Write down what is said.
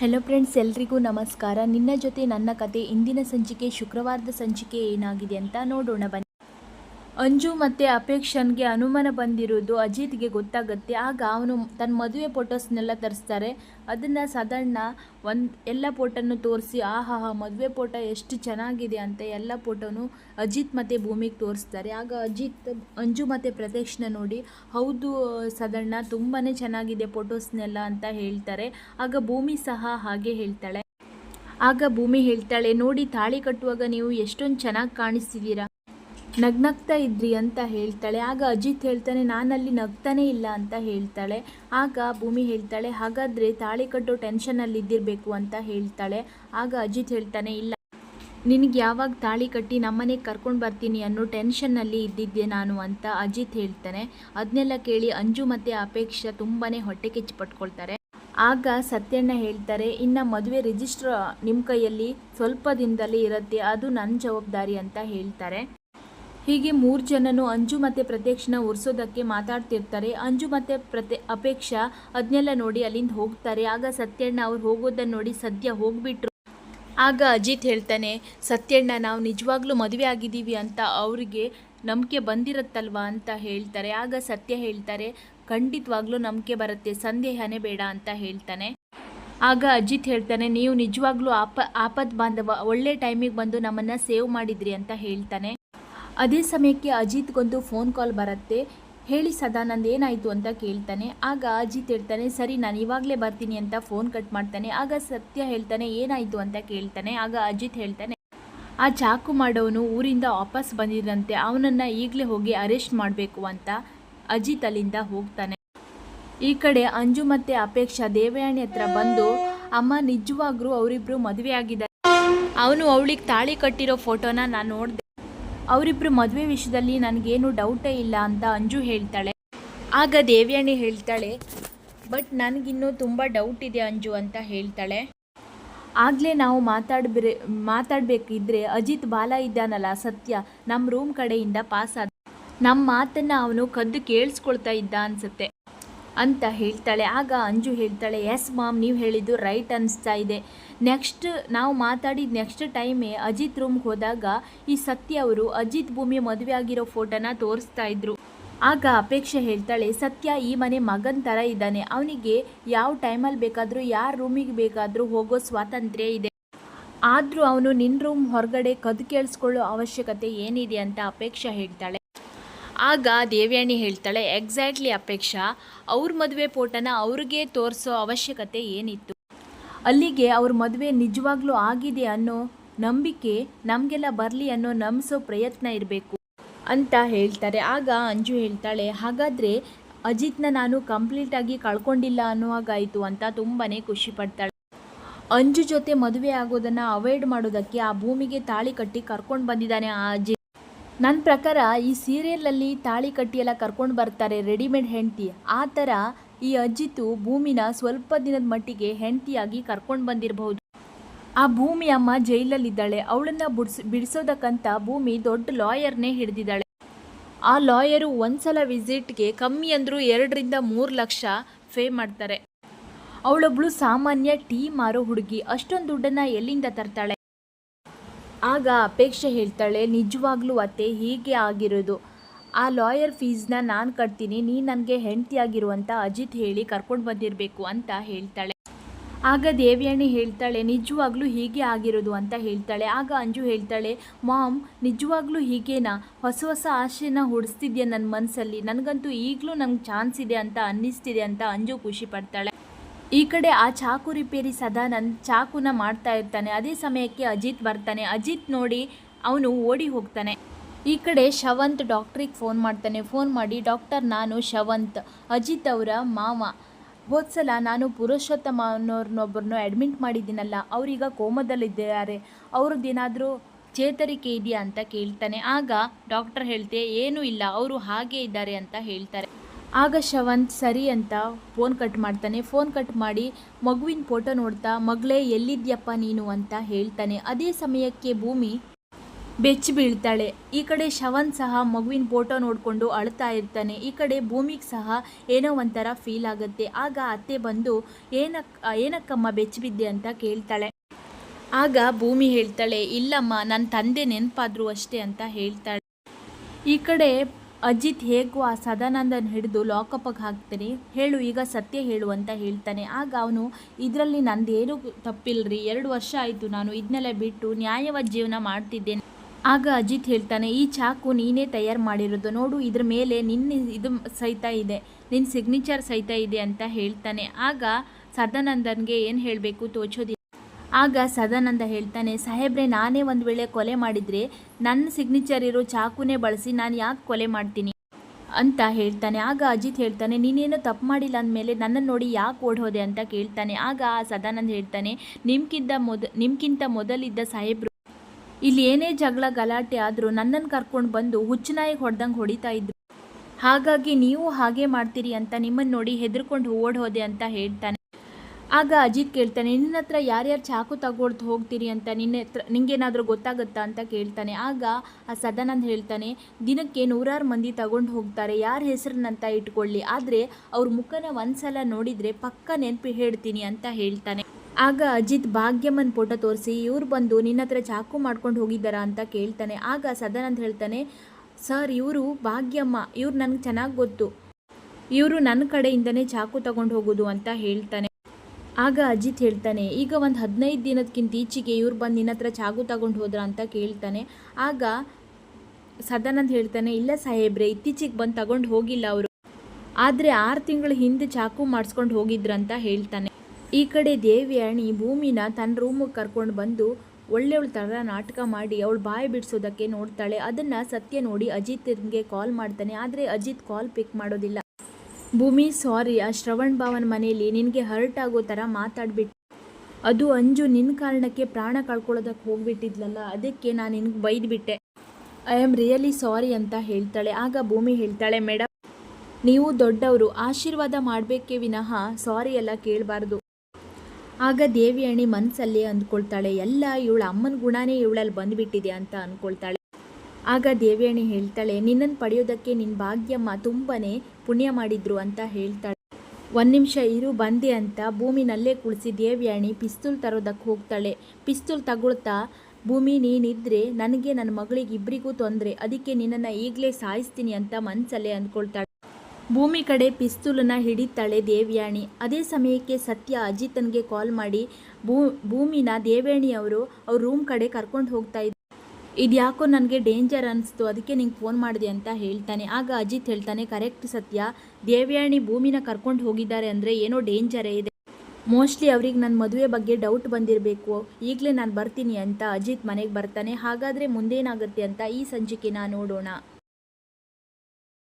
Hello friends ಎಲ್ರಿಗೂ ನಮಸ್ಕಾರ. ನಿನ್ನ ಜೊತೆ ನನ್ನ ಕತೆ ಇಂದಿನ ಸಂಚಿಕೆ ಶುಕ್ರವಾರದ ಸಂಚಿಕೆ ಏನಾಗಿದೆ ಅಂತ ನೋಡೋಣ ಬನ್ನಿ. ಅಂಜು ಮತ್ತು ಅಪೇಕ್ಷನ್ಗೆ ಅನುಮಾನ ಬಂದಿರೋದು ಅಜಿತ್ಗೆ ಗೊತ್ತಾಗುತ್ತೆ. ಆಗ ಅವನು ತನ್ನ ಮದುವೆ ಫೋಟೋಸ್ನೆಲ್ಲ ತರಿಸ್ತಾರೆ. ಅದನ್ನು ಸಾಧಾರಣ ಒಂದು ಎಲ್ಲ ಫೋಟೋನು ತೋರಿಸಿ, ಆಹಾ ಮದುವೆ ಫೋಟೋ ಎಷ್ಟು ಚೆನ್ನಾಗಿದೆ ಅಂತ ಎಲ್ಲ ಫೋಟೋನು ಅಜಿತ್ ಮತ್ತು ಭೂಮಿಗೆ ತೋರಿಸ್ತಾರೆ. ಆಗ ಅಜಿತ್, ಅಂಜು ಮತ್ತು ಪ್ರತ್ಯಕ್ಷನ ನೋಡಿ, ಹೌದು, ಸಾಧಾರಣ ತುಂಬಾ ಚೆನ್ನಾಗಿದೆ ಫೋಟೋಸ್ನೆಲ್ಲ ಅಂತ ಹೇಳ್ತಾರೆ. ಆಗ ಭೂಮಿ ಸಹ ಹಾಗೆ ಹೇಳ್ತಾಳೆ. ಆಗ ಭೂಮಿ ಹೇಳ್ತಾಳೆ, ನೋಡಿ, ತಾಳಿ ಕಟ್ಟುವಾಗ ನೀವು ಎಷ್ಟೊಂದು ಚೆನ್ನಾಗಿ ಕಾಣಿಸ್ತಿದ್ದೀರಾ? ನಗ್ನಗ್ತಾ ಇದ್ರಿ ಅಂತ ಹೇಳ್ತಾಳೆ. ಆಗ ಅಜಿತ್ ಹೇಳ್ತಾನೆ, ನಾನಲ್ಲಿ ನಗ್ತಾನೇ ಇಲ್ಲ ಅಂತ ಹೇಳ್ತಾಳೆ. ಆಗ ಭೂಮಿ ಹೇಳ್ತಾಳೆ, ಹಾಗಾದರೆ ತಾಳಿ ಕಟ್ಟೋ ಟೆನ್ಷನಲ್ಲಿ ಇದ್ದಿರಬೇಕು ಅಂತ ಹೇಳ್ತಾಳೆ. ಆಗ ಅಜಿತ್ ಹೇಳ್ತಾನೆ, ಇಲ್ಲ, ನಿನಗೆ ಯಾವಾಗ ತಾಳಿ ಕಟ್ಟಿ ನಮ್ಮನೆಗೆ ಕರ್ಕೊಂಡು ಬರ್ತೀನಿ ಅನ್ನೋ ಟೆನ್ಷನ್ನಲ್ಲಿ ಇದ್ದಿದ್ದೆ ನಾನು ಅಂತ ಅಜಿತ್ ಹೇಳ್ತಾನೆ. ಅದನ್ನೆಲ್ಲ ಕೇಳಿ ಅಂಜು ಮತ್ತು ಅಪೇಕ್ಷ ತುಂಬಾ ಹೊಟ್ಟೆ ಕಿಚ್ಚು ಪಟ್ಕೊಳ್ತಾರೆ. ಆಗ ಸತ್ಯಣ್ಣ ಹೇಳ್ತಾರೆ, ಇನ್ನು ಮದುವೆ ರಿಜಿಸ್ಟ್ರ್ ನಿಮ್ಮ ಕೈಯಲ್ಲಿ ಸ್ವಲ್ಪ ದಿನದಲ್ಲಿ ಇರುತ್ತೆ, ಅದು ನನ್ನ ಜವಾಬ್ದಾರಿ ಅಂತ ಹೇಳ್ತಾರೆ. ಹೀಗೆ ಮೂರು ಜನನು ಅಂಜು ಮತ್ತೆ ಪ್ರತ್ಯಕ್ಷನ ಉರ್ಸೋದಕ್ಕೆ ಮಾತಾಡ್ತಿರ್ತಾರೆ. ಅಂಜು ಮತ್ತೆ ಪ್ರತ್ಯ, ಅಪೇಕ್ಷ ಅದನ್ನೆಲ್ಲ ನೋಡಿ ಅಲ್ಲಿಂದ ಹೋಗ್ತಾರೆ. ಆಗ ಸತ್ಯಣ್ಣ ಅವ್ರು ಹೋಗೋದನ್ನು ನೋಡಿ ಸದ್ಯ ಹೋಗ್ಬಿಟ್ರು. ಆಗ ಅಜಿತ್ ಹೇಳ್ತಾನೆ, ಸತ್ಯಣ್ಣ, ನಾವು ನಿಜವಾಗ್ಲೂ ಮದುವೆ ಆಗಿದ್ದೀವಿ ಅಂತ ಅವರಿಗೆ ನಂಬಿಕೆ ಬಂದಿರುತ್ತಲ್ವಾ ಅಂತ ಹೇಳ್ತಾರೆ. ಆಗ ಸತ್ಯ ಹೇಳ್ತಾರೆ, ಖಂಡಿತವಾಗ್ಲೂ ನಂಬಿಕೆ ಬರುತ್ತೆ, ಸಂದೇಹನೇ ಬೇಡ ಅಂತ ಹೇಳ್ತಾನೆ. ಆಗ ಅಜಿತ್ ಹೇಳ್ತಾನೆ, ನೀವು ನಿಜವಾಗ್ಲೂ ಆಪ, ಆಪತ್ ಬಾಂಧವ, ಒಳ್ಳೆ ಟೈಮಿಗೆ ಬಂದು ನಮ್ಮನ್ನು ಸೇವ್ ಮಾಡಿದ್ರಿ ಅಂತ ಹೇಳ್ತಾನೆ. ಅದೇ ಸಮಯಕ್ಕೆ ಅಜಿತ್ಗೊಂದು ಫೋನ್ ಕಾಲ್ ಬರುತ್ತೆ. ಹೇಳಿ ಸದಾನಂದ್ ಏನಾಯಿತು ಅಂತ ಕೇಳ್ತಾನೆ. ಆಗ ಅಜಿತ್ ಹೇಳ್ತಾನೆ, ಸರಿ, ನಾನು ಇವಾಗಲೇ ಬರ್ತೀನಿ ಅಂತ ಫೋನ್ ಕಟ್ ಮಾಡ್ತಾನೆ. ಆಗ ಸತ್ಯ ಹೇಳ್ತಾನೆ, ಏನಾಯಿತು ಅಂತ ಕೇಳ್ತಾನೆ. ಆಗ ಅಜಿತ್ ಹೇಳ್ತಾನೆ, ಆ ಚಾಕು ಮಾಡೋನು ಊರಿಂದ ವಾಪಸ್ ಬಂದಿದ್ದಂತೆ ಅವನನ್ನು ಈಗಲೇ ಹೋಗಿ ಅರೆಸ್ಟ್ ಮಾಡಬೇಕು ಅಂತ. ಅಜಿತ್ ಅಲ್ಲಿಂದ ಹೋಗ್ತಾನೆ. ಈ ಕಡೆ ಅಂಜು ಮತ್ತೆ ಅಪೇಕ್ಷಾ ದೇವಯಾಣಿ ಹತ್ರ ಬಂದು, ಅಮ್ಮ, ನಿಜವಾಗ್ಲೂ ಅವರಿಬ್ರು ಮದುವೆ ಆಗಿದ್ದಾರೆ. ಅವನು ಅವಳಿಗೆ ತಾಳಿ ಕಟ್ಟಿರೋ ಫೋಟೋನ ನಾನು ನೋಡಿದೆ ಅವರಿಬ್ರು ಮದುವೆ ವಿಷಯದಲ್ಲಿ ನನಗೇನು ಡೌಟೇ ಇಲ್ಲ ಅಂತ ಅಂಜು ಹೇಳ್ತಾಳೆ. ಆಗ ದೇವ್ಯಾಣಿ ಹೇಳ್ತಾಳೆ ಬಟ್ ನನಗಿನ್ನೂ ತುಂಬ ಡೌಟ್ ಇದೆ ಅಂಜು ಅಂತ ಹೇಳ್ತಾಳೆ. ಆಗಲೇ ನಾವು ಮಾತಾಡ್ಬೇ ಮಾತಾಡಬೇಕಿದ್ರೆ ಅಜಿತ್ ಬಾಲ ಇದ್ದಾನಲ್ಲ ಸತ್ಯ ನಮ್ಮ ರೂಮ್ ಕಡೆಯಿಂದ ಪಾಸ್ ಆದ ನಮ್ಮ ಮಾತನ್ನು ಅವನು ಕದ್ದು ಕೇಳಿಸ್ಕೊಳ್ತಾ ಇದ್ದ ಅನ್ಸುತ್ತೆ. ಅಂತ ಹೇಳ್ತಾಳೆ. ಆಗ ಅಂಜು ಹೇಳ್ತಾಳೆ ಎಸ್ ಮಾಮ್ ನೀವು ಹೇಳಿದ್ದು ರೈಟ್ ಅನಿಸ್ತಾ ಇದೆ. ನೆಕ್ಸ್ಟ್ ನಾವು ಮಾತಾಡಿದ ನೆಕ್ಸ್ಟ್ ಟೈಮೇ ಅಜಿತ್ ರೂಮ್ಗೆ ಹೋದಾಗ ಈ ಸತ್ಯ ಅವರು ಅಜಿತ್ ಭೂಮಿ ಮದುವೆ ಆಗಿರೋ ಫೋಟೋನ ತೋರಿಸ್ತಾ ಇದ್ರು. ಆಗ ಅಪೇಕ್ಷೆ ಹೇಳ್ತಾಳೆ, ಸತ್ಯ ಈ ಮನೆ ಮಗನ ಥರ ಇದ್ದಾನೆ. ಅವನಿಗೆ ಯಾವ ಟೈಮಲ್ಲಿ ಬೇಕಾದರೂ, ಯಾರ ರೂಮಿಗೆ ಬೇಕಾದರೂ ಹೋಗೋ ಸ್ವಾತಂತ್ರ್ಯ ಇದೆ. ಆದರೂ ಅವನು ನಿನ್ನ ರೂಮ್ ಹೊರಗಡೆ ಕದ್ದು ಕೇಳಿಸ್ಕೊಳ್ಳೋ ಅವಶ್ಯಕತೆ ಏನಿದೆ? ಅಂತ ಅಪೇಕ್ಷೆ ಹೇಳ್ತಾಳೆ. ಆಗ ದೇವ್ಯಾಣಿ ಹೇಳ್ತಾಳೆ ಎಕ್ಸಾಕ್ಟ್ಲಿ ಅಪೇಕ್ಷಾ, ಅವ್ರ ಮದುವೆ ಫೋಟೋನ ಅವ್ರಿಗೆ ತೋರಿಸೋ ಅವಶ್ಯಕತೆ ಏನಿತ್ತು? ಅಲ್ಲಿಗೆ ಅವ್ರ ಮದುವೆ ನಿಜವಾಗ್ಲೂ ಆಗಿದೆ ಅನ್ನೋ ನಂಬಿಕೆ ನಮಗೆಲ್ಲ ಬರಲಿ ಅನ್ನೋ ನಂಬಿಸೋ ಪ್ರಯತ್ನ ಇರಬೇಕು, ಅಂತ ಹೇಳ್ತಾರೆ. ಆಗ ಅಂಜು ಹೇಳ್ತಾಳೆ, ಹಾಗಾದರೆ ಅಜಿತ್ನ ನಾನು ಕಂಪ್ಲೀಟಾಗಿ ಕಳ್ಕೊಂಡಿಲ್ಲ ಅನ್ನುವಾಗಾಯಿತು ಅಂತ ತುಂಬಾ ಖುಷಿ ಪಡ್ತಾಳೆ. ಅಂಜು ಜೊತೆ ಮದುವೆ ಆಗೋದನ್ನು ಅವಾಯ್ಡ್ ಮಾಡೋದಕ್ಕೆ ಆ ಭೂಮಿಗೆ ತಾಳಿ ಕಟ್ಟಿ ಕರ್ಕೊಂಡು ಬಂದಿದ್ದಾನೆ ಆ ಅಜಿತ್ ನನ್ನ ಪ್ರಕಾರ ಈ ಸೀರಿಯಲಲ್ಲಿ ತಾಳಿ ಕಟ್ಟಿಯೆಲ್ಲ ಕರ್ಕೊಂಡು ಬರ್ತಾರೆ ರೆಡಿಮೇಡ್ ಹೆಂಡತಿ. ಆ ಥರ ಈ ಅಜ್ಜಿತು ಭೂಮಿನ ಸ್ವಲ್ಪ ದಿನದ ಮಟ್ಟಿಗೆ ಹೆಂಡತಿಯಾಗಿ ಕರ್ಕೊಂಡು ಬಂದಿರಬಹುದು. ಆ ಭೂಮಿ ಅಮ್ಮ ಜೈಲಲ್ಲಿದ್ದಾಳೆ. ಅವಳನ್ನು ಬಿಡ್ಸ್, ಬಿಡಿಸೋದಕ್ಕಂತ ಭೂಮಿ ದೊಡ್ಡ ಲಾಯರ್ನೇ ಹಿಡಿದಿದ್ದಾಳೆ. ಆ ಲಾಯರು ಒಂದ್ಸಲ ವಿಸಿಟ್ಗೆ ಕಮ್ಮಿ ಅಂದರೂ ಎರಡರಿಂದ ಮೂರು ಲಕ್ಷ ಫೇ ಮಾಡ್ತಾರೆ. ಅವಳೊಬ್ಳು ಸಾಮಾನ್ಯ ಟೀ ಮಾರೋ ಹುಡುಗಿ. ಅಷ್ಟೊಂದು ದುಡ್ಡನ್ನು ಎಲ್ಲಿಂದ ತರ್ತಾಳೆ? ಆಗ ಅಪೇಕ್ಷೆ ಹೇಳ್ತಾಳೆ, ನಿಜವಾಗ್ಲೂ ಅತ್ತೆ, ಹೀಗೆ ಆಗಿರೋದು. ಆ ಲಾಯರ್ ಫೀಸ್ನ ನಾನು ಕಟ್ತೀನಿ ನೀ ನನಗೆ ಹೆಂಡತಿಯಾಗಿರುವಂಥ ಅಜಿತ್ ಹೇಳಿ ಕರ್ಕೊಂಡು ಬಂದಿರಬೇಕು ಅಂತ ಹೇಳ್ತಾಳೆ. ಆಗ ದೇವ್ಯಾಣಿ ಹೇಳ್ತಾಳೆ, ನಿಜವಾಗ್ಲೂ ಹೀಗೆ ಆಗಿರೋದು ಅಂತ ಹೇಳ್ತಾಳೆ. ಆಗ ಅಂಜು ಹೇಳ್ತಾಳೆ, ಮಾಮ್, ನಿಜವಾಗ್ಲೂ ಹೀಗೇನಾ? ಹೊಸ ಹೊಸ ಆಶೆನ ಹುಡಿಸ್ತಿದ್ಯಾ ನನ್ನ ಮನಸ್ಸಲ್ಲಿ ನನಗಂತೂ ಈಗಲೂ ನಂಗೆ ಚಾನ್ಸ್ ಇದೆ ಅಂತ ಅನ್ನಿಸ್ತಿದೆ ಅಂತ ಅಂಜು ಖುಷಿ ಪಡ್ತಾಳೆ. ಈ ಕಡೆ ಆ ಚಾಕು ರಿಪೇರಿ ಸದಾನಂದ್ ಚಾಕುನ ಮಾಡ್ತಾ ಇರ್ತಾನೆ. ಅದೇ ಸಮಯಕ್ಕೆ ಅಜಿತ್ ಬರ್ತಾನೆ. ಅಜಿತ್ ನೋಡಿ ಅವನು ಓಡಿ ಹೋಗ್ತಾನೆ. ಈ ಕಡೆ ಶವಂತ್ ಡಾಕ್ಟ್ರಿಗೆ ಫೋನ್ ಮಾಡ್ತಾನೆ. ಫೋನ್ ಮಾಡಿ, ಡಾಕ್ಟರ್, ನಾನು ಶವಂತ್. ಅಜಿತ್ ಅವರ ಮಾವ. ಹೋದ್ಸಲ ನಾನು ಪುರುಷೋತ್ತಮ ಅನ್ನೋರ್ನೊಬ್ಬರನ್ನ ಅಡ್ಮಿಟ್ ಮಾಡಿದ್ದೀನಲ್ಲ. ಅವರೀಗ ಕೋಮದಲ್ಲಿದ್ದಾರೆ. ಅವ್ರದ್ದೇನಾದರೂ ಚೇತರಿಕೆ ಇದೆಯಾ? ಅಂತ ಕೇಳ್ತಾನೆ. ಆಗ ಡಾಕ್ಟರ್ ಹೇಳ್ತೆ, ಏನೂ ಇಲ್ಲ. ಅವರು ಹಾಗೇ ಇದ್ದಾರೆ ಅಂತ ಹೇಳ್ತಾರೆ. ಆಗ ಶವಂತ್ ಸರಿ ಅಂತ ಫೋನ್ ಕಟ್ ಮಾಡ್ತಾನೆ. ಫೋನ್ ಕಟ್ ಮಾಡಿ ಮಗುವಿನ ಫೋಟೋ ನೋಡ್ತಾ, ಮಗಳೇ, ಎಲ್ಲಿದ್ಯಪ್ಪ ನೀನು? ಅಂತ ಹೇಳ್ತಾನೆ. ಅದೇ ಸಮಯಕ್ಕೆ ಭೂಮಿ ಬೆಚ್ಚಿ ಬೀಳ್ತಾಳೆ. ಈ ಕಡೆ ಶವನ್ ಸಹ ಮಗುವಿನ ಫೋಟೋ ನೋಡಿಕೊಂಡು ಅಳ್ತಾ ಇರ್ತಾನೆ. ಈ ಕಡೆ ಭೂಮಿಗೆ ಸಹ ಏನೋ ಒಂಥರ ಫೀಲ್ ಆಗುತ್ತೆ. ಆಗ ಅತ್ತೆ ಬಂದು ಏನಕ್ಕ ಏನಕ್ಕಮ್ಮ ಬೆಚ್ಚಿ ಬಿದ್ದೆ? ಅಂತ ಕೇಳ್ತಾಳೆ. ಆಗ ಭೂಮಿ ಹೇಳ್ತಾಳೆ, ಇಲ್ಲಮ್ಮ ನನ್ನ ತಂದೆ ನೆನಪಾದ್ರು ಅಷ್ಟೇ, ಅಂತ ಹೇಳ್ತಾಳೆ. ಈ ಕಡೆ ಅಜಿತ್ ಹೇಗೂ ಆ ಸದಾನಂದನ ಹಿಡಿದು ಲಾಕಪ್ಗೆ ಹಾಕ್ತಾನೆ. ಹೇಳು, ಈಗ ಸತ್ಯ ಹೇಳು ಅಂತ ಹೇಳ್ತಾನೆ. ಆಗ ಅವನು, ಇದರಲ್ಲಿ ನಂದೇನು ತಪ್ಪಿಲ್ಲರಿ ಎರಡು ವರ್ಷ ಆಯಿತು, ನಾನು ಇದನ್ನೆಲ್ಲ ಬಿಟ್ಟು ನ್ಯಾಯವಾದ ಜೀವನ ಮಾಡ್ತಿದ್ದೇನೆ. ಆಗ ಅಜಿತ್ ಹೇಳ್ತಾನೆ, ಈ ಚಾಕು ನೀನೇ ತಯಾರು ಮಾಡಿರೋದು. ನೋಡು, ಇದ್ರ ಮೇಲೆ ನಿನ್ನ ಇದು ಸಹಿತ ಇದೆ, ನಿನ್ನ ಸಿಗ್ನೇಚರ್ ಸಹಿತ ಇದೆ ಅಂತ ಹೇಳ್ತಾನೆ. ಆಗ ಸದಾನಂದನ್ಗೆ ಏನು ಹೇಳಬೇಕು, ತೋಚೋದಿಲ್ಲ. ಆಗ ಸದಾನಂದ ಹೇಳ್ತಾನೆ, ಸಾಹೇಬ್ರೆ, ನಾನೇ ಒಂದು ವೇಳೆ ಕೊಲೆ ಮಾಡಿದರೆ ನನ್ನ ಸಿಗ್ನೇಚರ್ ಇರೋ ಚಾಕುನೇ ಬಳಸಿ ನಾನು ಯಾಕೆ ಕೊಲೆ ಮಾಡ್ತೀನಿ? ಅಂತ ಹೇಳ್ತಾನೆ. ಆಗ ಅಜಿತ್ ಹೇಳ್ತಾನೆ, ನೀನೇನು ತಪ್ಪು ಮಾಡಿಲ್ಲ ಅಂದಮೇಲೆ ನನ್ನನ್ನು ನೋಡಿ ಯಾಕೆ ಓಡೋದೆ ಅಂತ ಕೇಳ್ತಾನೆ. ಆಗ ಆ ಸದಾನಂದ ಹೇಳ್ತಾನೆ ನಿಮ್ಗಿಂತ ಮೊದ ನಿಮ್ಗಿಂತ ಮೊದಲಿದ್ದ ಸಾಹೇಬ್ರು, ಇಲ್ಲಿ ಏನೇ ಜಗಳ ಗಲಾಟೆ ಆದರೂ ನನ್ನನ್ನು ಕರ್ಕೊಂಡು ಬಂದು ಹುಚ್ಚನಾಯಿಗೆ ಹೊಡೆದಂಗೆ ಹೊಡಿತಾ ಇದ್ರು. ಹಾಗಾಗಿ ನೀವು ಹಾಗೆ ಮಾಡ್ತೀರಿ ಅಂತ ನಿಮ್ಮನ್ನು ನೋಡಿ ಹೆದರ್ಕೊಂಡು ಓಡೋದೆ ಅಂತ ಹೇಳ್ತಾನೆ. ಆಗ ಅಜಿತ್ ಕೇಳ್ತಾನೆ, ನಿನ್ನ ಹತ್ರ ಯಾರ್ಯಾರು ಚಾಕು ತಗೊಳ್ತು ಹೋಗ್ತೀರಿ ಅಂತ ನಿನ್ನ ಹತ್ರ ನಿಂಗೇನಾದರೂ ಗೊತ್ತಾಗುತ್ತಾ ಅಂತ ಕೇಳ್ತಾನೆ. ಆಗ ಆ ಸದಾನಂದ್ ಹೇಳ್ತಾನೆ, ದಿನಕ್ಕೆ ನೂರಾರು ಮಂದಿ ತಗೊಂಡು ಹೋಗ್ತಾರೆ, ಯಾರ ಹೆಸರನ್ನಂತ ಇಟ್ಕೊಳ್ಳಿ. ಆದರೆ ಅವ್ರ ಮುಖನ ಒಂದ್ಸಲ ನೋಡಿದರೆ ಪಕ್ಕ ನೆನಪು ಹೇಳ್ತೀನಿ ಅಂತ ಹೇಳ್ತಾನೆ. ಆಗ ಅಜಿತ್ ಭಾಗ್ಯಮ್ಮನ ಫೋಟೋ ತೋರಿಸಿ, ಇವ್ರು ಬಂದು ನಿನ್ನ ಹತ್ರ ಚಾಕು ಮಾಡ್ಕೊಂಡು ಹೋಗಿದ್ದಾರಾ ಅಂತ ಕೇಳ್ತಾನೆ. ಆಗ ಸದಾನಂದ್ ಹೇಳ್ತಾನೆ, ಸರ್, ಇವರು ಭಾಗ್ಯಮ್ಮ, ಇವ್ರು ನನಗೆ ಚೆನ್ನಾಗಿ ಗೊತ್ತು. ಇವರು ನನ್ನ ಕಡೆಯಿಂದನೇ ಚಾಕು ತಗೊಂಡು ಹೋಗೋದು ಅಂತ ಹೇಳ್ತಾನೆ. ಆಗ ಅಜಿತ್ ಹೇಳ್ತಾನೆ, ಈಗ ಒಂದು ಹದಿನೈದು ದಿನದಕ್ಕಿಂತ ಈಚೆಗೆ ಇವ್ರು ಬಂದು ನಿನ್ನ ಹತ್ರ ಚಾಕು ತಗೊಂಡು ಹೋದ್ರ ಅಂತ ಕೇಳ್ತಾನೆ. ಆಗ ಸದಾನಂದ್ ಹೇಳ್ತಾನೆ, ಇಲ್ಲ ಸಾಹೇಬ್ರೆ, ಇತ್ತೀಚೆಗೆ ಬಂದು ತಗೊಂಡು ಹೋಗಿಲ್ಲ ಅವರು. ಆದರೆ ಆರು ತಿಂಗಳ ಹಿಂದೆ ಚಾಕು ಮಾಡಿಸ್ಕೊಂಡು ಹೋಗಿದ್ರಂತ ಹೇಳ್ತಾನೆ. ಈ ಕಡೆ ದೇವಿಯಾಣಿ ಭೂಮಿನ ತನ್ನ ರೂಮಿಗೆ ಕರ್ಕೊಂಡು ಬಂದು ಒಳ್ಳೆಯವಳ ಥರ ನಾಟಕ ಮಾಡಿ ಅವಳು ಬಾಯಿ ಬಿಡಿಸೋದಕ್ಕೆ ನೋಡ್ತಾಳೆ. ಅದನ್ನು ಸತ್ಯ ನೋಡಿ ಅಜಿತ್ಗೆ ಕಾಲ್ ಮಾಡ್ತಾನೆ. ಆದರೆ ಅಜಿತ್ ಕಾಲ್ ಪಿಕ್ ಮಾಡೋದಿಲ್ಲ. ಭೂಮಿ, ಸಾರಿ, ಆ ಶ್ರವಣ್ ಭಾವನ ಮನೆಯಲ್ಲಿ ನಿನಗೆ ಹರ್ಟ್ ಆಗೋ ಥರ ಮಾತಾಡ್ಬಿಟ್ಟು ಅದು ಅಂಜು ನಿನ್ನ ಕಾರಣಕ್ಕೆ ಪ್ರಾಣ ಕಳ್ಕೊಳ್ಳೋದಕ್ಕೆ ಹೋಗ್ಬಿಟ್ಟಿದ್ಲಲ್ಲ, ಅದಕ್ಕೆ ನಾನು ನಿನಗೆ ಬೈದ್ಬಿಟ್ಟೆ. ಐ ಆಮ್ ರಿಯಲಿ ಸಾರಿ ಅಂತ ಹೇಳ್ತಾಳೆ. ಆಗ ಭೂಮಿ ಹೇಳ್ತಾಳೆ ಮೇಡಮ್ ನೀವು ದೊಡ್ಡವರು, ಆಶೀರ್ವಾದ ಮಾಡಬೇಕೆ ವಿನಃ ಸಾರಿ ಎಲ್ಲ ಕೇಳಬಾರ್ದು. ಆಗ ದೇವಿಯಣಿ ಮನಸ್ಸಲ್ಲಿ ಅಂದ್ಕೊಳ್ತಾಳೆ, ಎಲ್ಲ, ಇವಳ ಅಮ್ಮನ ಗುಣನೇ ಇವಳಲ್ಲಿ ಬಂದುಬಿಟ್ಟಿದೆ ಅಂತ ಅಂದ್ಕೊಳ್ತಾಳೆ. ಆಗ ದೇವಯಾಣಿ ಹೇಳ್ತಾಳೆ, ನಿನ್ನನ್ನು ಪಡೆಯೋದಕ್ಕೆ ನಿನ್ನ ಭಾಗ್ಯಮ್ಮ ತುಂಬನೇ ಪುಣ್ಯ ಮಾಡಿದ್ರು ಅಂತ ಹೇಳ್ತಾಳೆ. ಒಂದು ನಿಮಿಷ ಇರು, ಬಂದೆ ಅಂತ ಭೂಮಿನಲ್ಲೇ ಕುಳಿಸಿ ದೇವ್ಯಾಣಿ ಪಿಸ್ತೂಲ್ ತರೋದಕ್ಕೆ ಹೋಗ್ತಾಳೆ. ಪಿಸ್ತೂಲ್ ತಗೊಳ್ತಾ, ಭೂಮಿ ನೀನಿದ್ರೆ ನನಗೆ ನನ್ನ ಮಗಳಿಗೆ ಇಬ್ಬರಿಗೂ ತೊಂದರೆ, ಅದಕ್ಕೆ ನಿನ್ನನ್ನು ಈಗಲೇ ಸಾಯಿಸ್ತೀನಿ ಅಂತ ಮನಸ್ಸಲ್ಲೇ ಅಂದ್ಕೊಳ್ತಾಳೆ. ಭೂಮಿ ಕಡೆ ಪಿಸ್ತೂಲನ್ನು ಹಿಡಿತಾಳೆ ದೇವ್ಯಾಣಿ. ಅದೇ ಸಮಯಕ್ಕೆ ಸತ್ಯ ಅಜಿತನ್ಗೆ ಕಾಲ್ ಮಾಡಿ, ಭೂ, ಭೂಮಿನ ದೇವ್ಯಾಣಿಯವರು ಅವ್ರ ರೂಮ್ ಕಡೆ ಕರ್ಕೊಂಡು ಹೋಗ್ತಾ ಇದು ಯಾಕೋ ನನಗೆ ಡೇಂಜರ್ ಅನಿಸ್ತು, ಅದಕ್ಕೆ ನಿಂಗೆ ಫೋನ್ ಮಾಡಿದೆ ಅಂತ ಹೇಳ್ತಾನೆ. ಆಗ ಅಜಿತ್ ಹೇಳ್ತಾನೆ ಕರೆಕ್ಟ್ ಸತ್ಯ. ದೇವ್ಯಾಣಿ ಭೂಮಿನ ಕರ್ಕೊಂಡು ಹೋಗಿದ್ದಾರೆ ಅಂದರೆ ಏನೋ ಡೇಂಜರೇ ಇದೆ. ಮೋಸ್ಟ್ಲಿ ಅವ್ರಿಗೆ ನನ್ನ ಮದುವೆ ಬಗ್ಗೆ ಡೌಟ್ ಬಂದಿರಬೇಕು. ಈಗಲೇ ನಾನು ಬರ್ತೀನಿ ಅಂತ ಅಜಿತ್ ಮನೆಗೆ ಬರ್ತಾನೆ. ಹಾಗಾದರೆ ಮುಂದೇನಾಗುತ್ತೆ ಅಂತ ಈ ಸಂಚಿಕೆನ ನೋಡೋಣ.